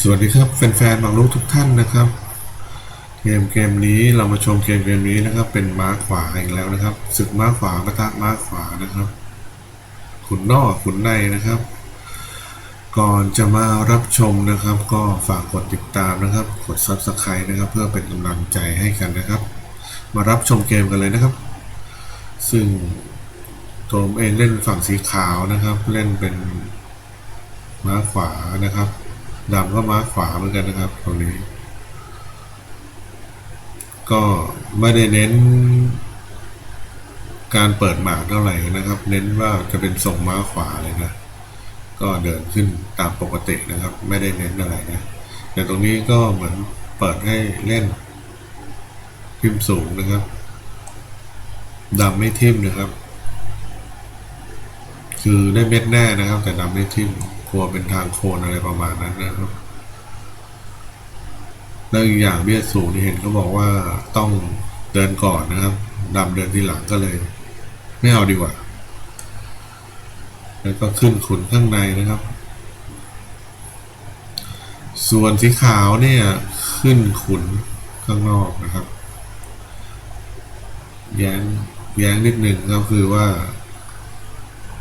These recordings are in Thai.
สวัสดีครับแฟนๆบางลูกทุกท่านนะครับ เกมเกมนี้เรามาชมเกมเกมนี้นะครับเป็นม้าขวาอีกแล้วนะครับศึกม้าขวาปะทะม้าขวานะครับ ขุนนอกขุนในนะครับ ก่อนจะมารับชมนะครับ ก็ฝากกดติดตามนะครับ กด subscribe นะครับ เพื่อเป็นกำลังใจให้กันนะครับ มารับชมเกมกันเลยนะครับ ซึ่งผมเองเล่นฝั่งสีขาวนะครับ เล่นเป็นม้าขวานะครับ ดำก็ม้าขวาเหมือนกันนะครับตรงนี้ ก็ไม่ได้เน้น การเปิดหมากเท่าไหร่นะครับ เน้นว่าจะเป็นทรงม้าขวาเลยนะ ก็เดินขึ้นตามปกตินะครับ ไม่ได้เน้นอะไรนะแต่ตรงนี้ก็เหมือนเปิดให้เล่นทิมสูงนะครับดำไม่ทิมนะครับ คือได้เม็ดแน่นะครับ แต่ดำไม่ทิ่ม กลัวเป็นทางโคนอะไรประมาณนั้นนะครับ แล้วอีกอย่างเบี้ยสูงที่เห็นเขาบอกว่าต้องเดินก่อนนะครับดำเดินทีหลังก็เลย ไม่เอาดีกว่า แล้วก็ขึ้นขุนข้างในนะครับ ส่วนสีขาวเนี่ยขึ้นขุนข้างนอกนะครับ แย้งแย้งนิดหนึ่งก็คือว่า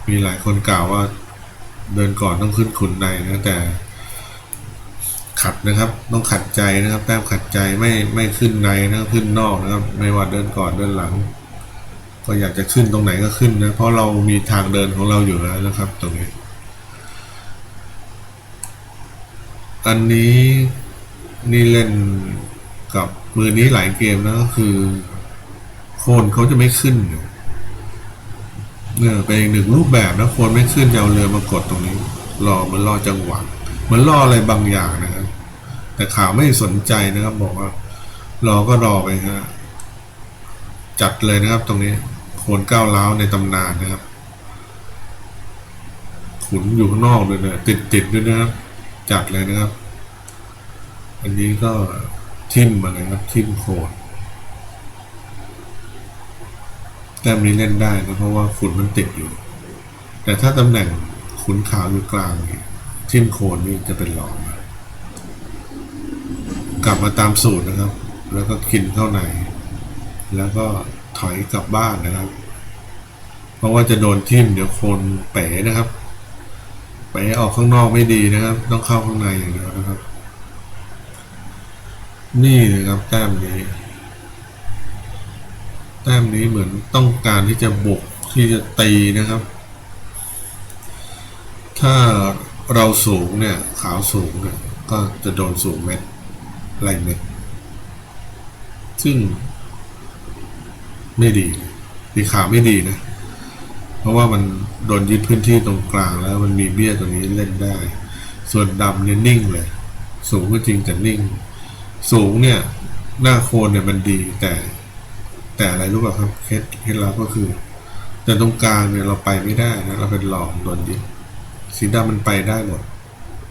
มีหลายคนกล่าวว่า เดินก่อนต้องขึ้นขุนในนะแต่ ขัดนะครับ ต้องขัดใจนะครับแต้มขัดใจไม่ไม่ขึ้นในนะครับขึ้นนอกนะครับ ไม่ว่าเดินก่อนเดินหลัง ก็อยากจะขึ้นตรงไหนก็ขึ้นนะเพราะเรามีทางเดินของเราอยู่แล้วนะครับ ตรงนี้ อันนี้นี่เล่นกับมือนี้หลายเกมนะก็คือ โคนเขาจะไม่ขึ้นเนี่ย เนี่ยเป็นอีกหนึ่งรูปแบบนะคนไม่ขึ้นจะเอาเรือมากดตรงนี้ รอเหมันรอจังหวะเหมือนรออะไรบางอย่างนะครับ แต่ข่าวไม่สนใจนะครับ บอกว่า รอก็รอไปฮะจัดเลยนะครับ ตรงนี้โคนก้าวร้าในตำนานนะครับ ขุนอยู่ข้างนอกด้วยนะติดติดๆด้วยนะครับ จัดเลยนะครับ อันนี้ก็ทิ่มมาเลยครับทิ่มโคน แต้มนี้เล่นได้นะเพราะว่าขุนมันติดอยู่ แต่ถ้าตำแหน่งขุนขาวอยู่กลางนี่ทิมโคนนี่จะเป็นรองนะกลับมาตามสูตรนะครับ แล้วก็กินเข้าใน แล้วก็ถอยกลับบ้านนะครับ เพราะว่าจะโดนทิ่มเดี๋ยวโคนเป๋นะครับเป๋ออกข้างนอกไม่ดีนะครับ ต้องเข้าข้างในอย่างเดียวนะครับ นี่นะครับแต้มนี้ แต้มนี้เหมือนต้องการที่จะบุกที่จะตีนะครับ ถ้าเราสูงเนี่ย ขาวสูงเนี่ย ก็จะโดนสูงเม็ดไล่เม็ดซึ่ง ไม่ดีสีขาวไม่ดีนะ เพราะว่ามันโดนยึดพื้นที่ตรงกลางแล้วมันมีเบี้ยตรงนี้เล่นได้ ส่วนดำเนี่ยนิ่งเลย สูงก็จริงแต่นิ่ง สูงเนี่ย หน้าโคนเนี่ยมันดีแต่ แต่อะไรรู้ป่ะครับเคล็ดเคล็ดลับก็คือแต่ตรงกลางเนี่ยเราไปไม่ได้นะเราเป็นหลอมโดนยึดสีดำมันไปได้หมด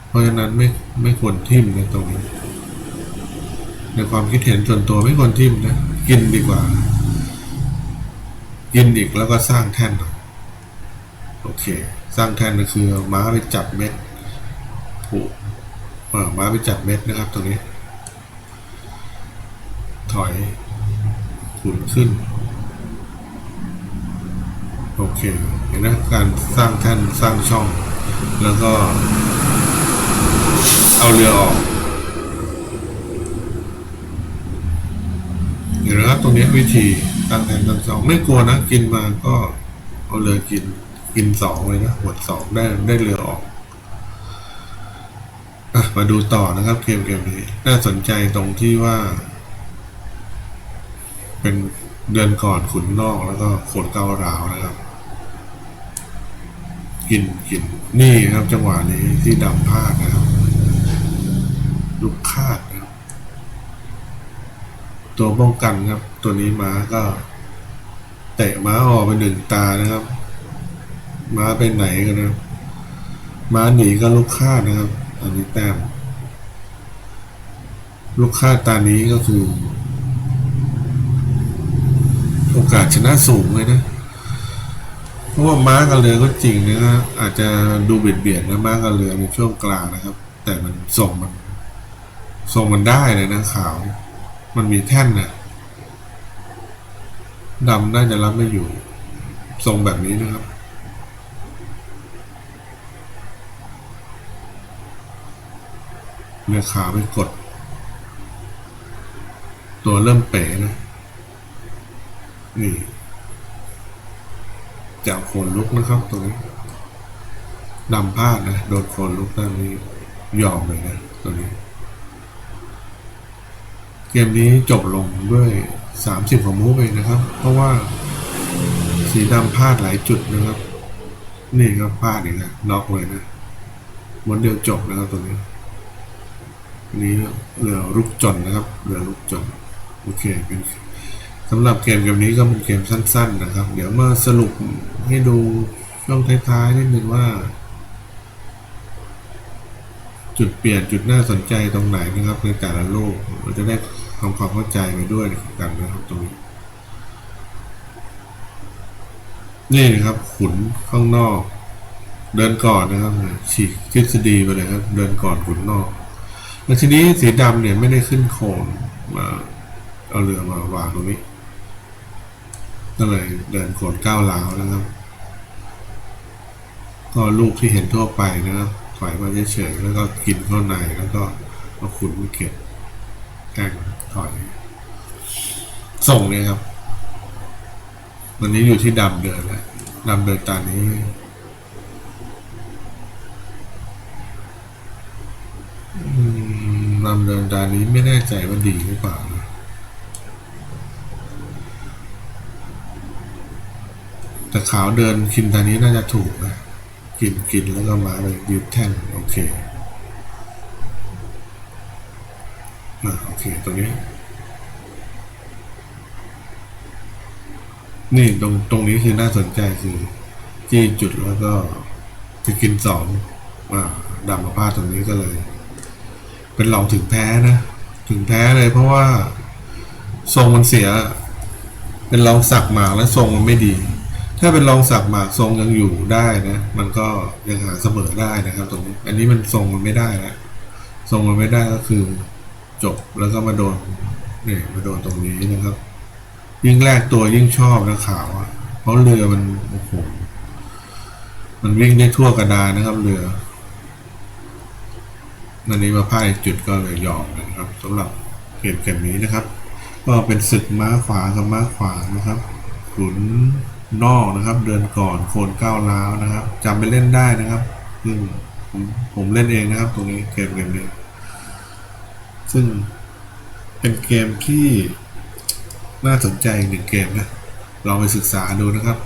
เพราะฉะนั้นไม่ไม่ควรทิ่มในตรงนี้ ในความคิดเห็นส่วนตัวไม่ควรทิ่มนะกินดีกว่า กินอีกแล้วก็สร้างแท่นโอเค สร้างแท่นก็คือม้าไปจับเม็ดผูกม้าไปจับเม็ดนะครับ ตรงนี้ ถอย ขุนขึ้น โอเค เห็นนะการสร้างแท่นสร้างช่อง แล้วก็ เอาเรือออกเห็นนะครับตรงนี้วิธีตั้งแท่นตั้งช่องไม่กลัวนะ กินมาก็เอาเรือกินกินสองเลยนะหมดสองได้ได้เรือออกอมาดูต่อนะครับเกมเกมนี้ น่าสนใจตรงที่ว่า เป็นเดือนก่อนขุนนอกแล้วก็ขนเกาหราวนะครับกินกินนี่ครับจังหวะนี้ที่ดำพลาดนะครับลูกคาดนะครับตัวป้องกันครับ ตัวนี้ม้าก็ เตะม้าออกไปหนึ่งตานะครับ ม้าไปไหนกันนะม้าหนีก็ลูกคาดนะครับ อันนี้แต้มลูกคาดตานี้ก็คือ โอกาสชนะสูงเลยนะ เพราะว่าม้ากับเรือก็จริงนะ อาจจะดูเบียดเบียดนะม้ากับเรือในช่วงกลางนะครับ แต่มันส่งมันทรงมันได้เลยนะขาว มันมีแท่นนะดำน่าจะรับไม่อยู่ทรงแบบนี้นะครับเนื้อขาวไปกด ตัวเริ่มเป๋นะ นี่จะเอาโคนลุกนะครับตรงนี้ดำพลาดนะ โดนโคนลุกด้านนี้ยอมเลยนะตัวนี้ เกมนี้จบลงด้วย 30ของมูฟเองนะครับ เพราะว่าสีดำพลาดหลายจุดนะครับ นี่ก็พลาดอีกนะน็อกเลยนะม้วนเดียวจบนะครับตัวนี้นนี้เหลือลูกจนนะครับ เหลือลูกจนโอเคเป็น สำหรับเกมเกมนี้ก็เป็นเกมสั้น ๆ นะครับ เดี๋ยวมาสรุปให้ดูช่วงท้ายๆนิดนึงว่า จุดเปลี่ยนจุดน่าสนใจตรงไหนนะครับ ในแต่ละโลกเราจะได้ทำความเข้าใจไปด้วยกันนะครับตรงนี้นี่นะครับ ขุนข้างนอก เดินก่อนนะครับฉีกทฤษฎีไปเลยครับ เดินก่อนขุนนอกแล้วทีนี้สีดำเนี่ยไม่ได้ขึ้นโคนมาเอาเรือมาวางตรงนี้ ก็เลยเดินโคนก้าวล้าวนะครับ ก็ลูกที่เห็นทั่วไปนะครับถอยมาเฉยๆแล้วก็กินเข้าในแล้วก็เอาขุนมาเก็บแกล้งถอย ส่งเนี่ยครับ วันนี้อยู่ที่ดำเดินแล้วดำเดินตานี้ดำเดินตานี้ไม่แน่ใจว่าดีหรือเปล่านะ แต่ขาวเดินคินตานี้น่าจะถูกนะ กินกินแล้วก็มาไปยืดแท่นโอเคอะโอเคตรงนี้ นี่ตรงตรงนี้คือน่าสนใจคือจี้จุดแล้วก็จะกินสองอ่าดำมาพลาดตรงนี้ก็เลย เป็นรองถึงแพ้นะ ถึงแพ้เลยเพราะว่าทรงมันเสีย เป็นรองสักหมาและทรงมันไม่ดี ถ้าเป็นรองสักหมากทรงยังอยู่ได้นะ มันก็ยังหาเสมอได้นะครับ ตรงนี้อันนี้มันทรงมันไม่ได้แล้วทรงมันไม่ได้ก็คือจบแล้วก็มาโดนเนี่ยมาโดนตรงนี้นะครับ ยิ่งแรกตัวยิ่งชอบนะขาวอะเพราะเรือมันโอ้โหมันวิ่งได้ทั่วกระดานนะครับ เรืออันนี้มาพลาดอีกจุดก็เลยยอมนะครับสำหรับเกมเกมนี้นะครับ ก็เป็นศึกม้าขวากับม้าขวานะครับขุน นอกนะครับ เดินก่อนโคนก้าวล้าวนะครับจำไปเล่นได้นะครับซึ่งผมผมเล่นเองนะครับ ตรงนี้เกมเกมนี้ซึ่งเป็นเกมที่น่าสนใจหนึ่งเกมนะลองไปศึกษาดูนะครับ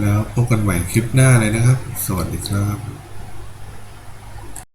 แล้วพบกันใหม่คลิปหน้าเลยนะครับ สวัสดีครับ